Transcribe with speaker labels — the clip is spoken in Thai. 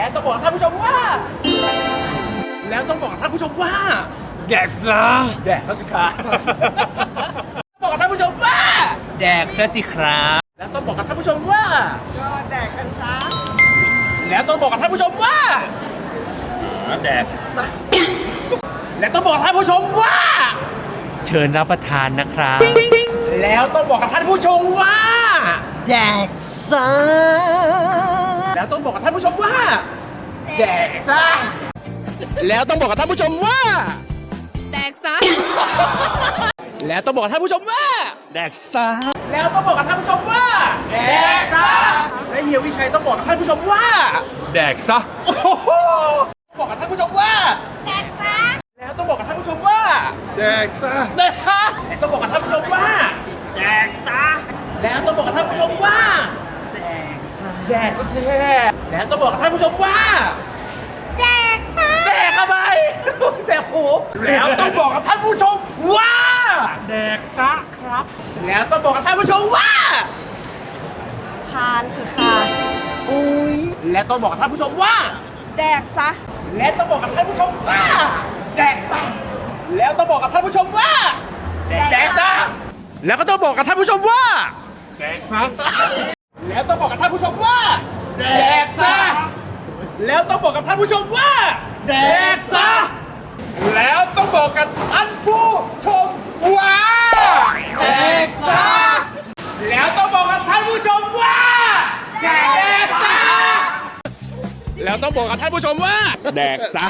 Speaker 1: และต้องบอกท่านผู้ชมว่า แล้วต้องบอกท่านผู้ชมว่า
Speaker 2: แดกซะ
Speaker 1: แดกเขาสิคะบอกกับท่านผู้ชมว่า
Speaker 2: แดกซะสิครับ
Speaker 1: แล้วต้องบอกกับท่านผู้ชมว่า
Speaker 3: ก็แดกกันซะ
Speaker 1: แล้วต้องบอกกับท่านผู้ชมว่า
Speaker 2: แดกซะ
Speaker 1: และต้องบอกกับท่านผู้ชมว่า
Speaker 2: เชิญรับประทานนะครับ
Speaker 1: แล้วต้องบอกกับท่านผู้ชมว่า
Speaker 3: แดกซะ
Speaker 1: แล้วต้องบอกกับท่านผู้ชมว่าแดกซะแล้วต้องบอกกับท่านผู้ชมว่า
Speaker 4: แดกซะ
Speaker 1: แล้วต้องบอกกับท่านผู้ชมว่า
Speaker 2: แดกซะ
Speaker 1: แล้วต้องบอกกับท่านผู้ชมว่าแดกซะและเฮียวิชัยต้องบอกกับท่านผู้ชมว่า
Speaker 2: แดกซะ
Speaker 1: โอ้โหบอกกับท่านผู้ชมว่า
Speaker 4: แดกซะ
Speaker 1: แล้วต้องบอกกับท่านผู้ชมว่า
Speaker 2: แดกซะ
Speaker 1: แดกซะและต้องบอกกับท่านผู้ชมว่า
Speaker 2: แดกซะ
Speaker 1: แล้วต้องบอกกับท่านผู้ชมว่าแดกซะ แดกซะแล้วต้องบอกกับท่านผู้ชมว่า
Speaker 4: แดกซะ
Speaker 1: แดกเข้าไปแสบหูแล้วต้องบอกกับท่านผู้ชมว่า
Speaker 2: แดกซะครับ
Speaker 1: แล้วต้องบอกกับท่านผู้ชมว่า
Speaker 3: ทานคือค่ะอุ้ย
Speaker 1: และต้องบอกกับท่านผู้ชมว่า
Speaker 3: แดกซะ
Speaker 1: และต้องบอกกับท่านผู้ชมว่า แดกซะแล้วต้องบอกกับท่านผู้ชมว่า แดกซะแล้วก็ต้องบอกกับท่านผู้ชมว่า
Speaker 2: แดกซะ
Speaker 1: แล้วต้องบอกกับท่านผู้ชมว่าแดกซะแล้วต้องบอกกับท่านผู้ชมว่าแดกซะแล้วต้องบอกกับท่านผู้ชมว่าแดกซะแล้วต้องบอกกับท่านผู้ชมว่าแดกซะแล้วต้องบอกกับท่านผู้ชมว่า
Speaker 2: แดกซะ